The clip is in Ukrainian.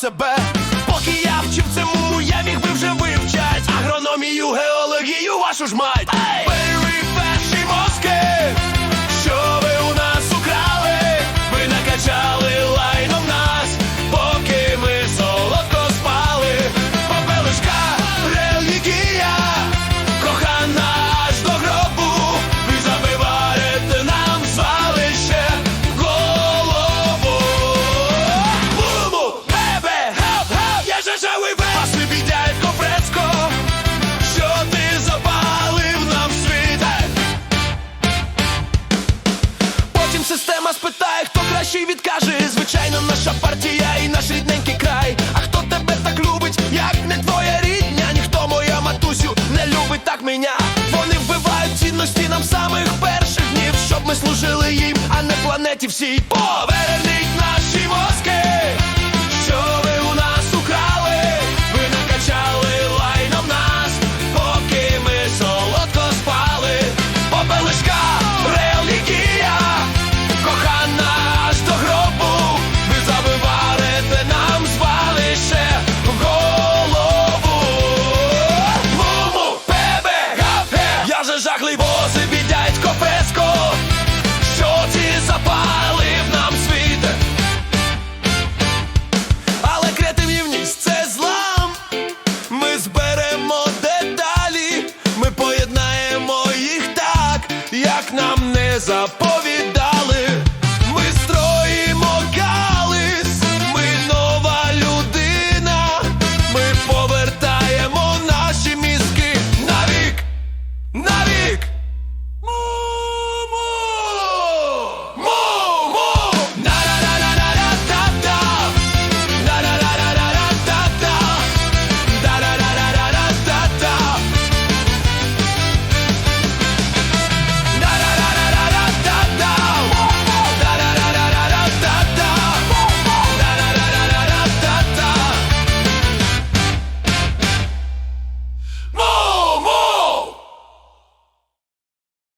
себе. Поки я вчив цьому, я міг би вже вивчать агрономію, геологію, вашу ж мать. Ей! вас питає, хто кращий відкаже. Звичайно, наша партія і наш рідненький край. А хто тебе так любить, як не твоя рідня? Ніхто моя матусю не любить так мене. Вони вбивають цінності нам самих перших днів, щоб ми служили їм, а не планеті всій. Поверніть наші мозки. заповідь.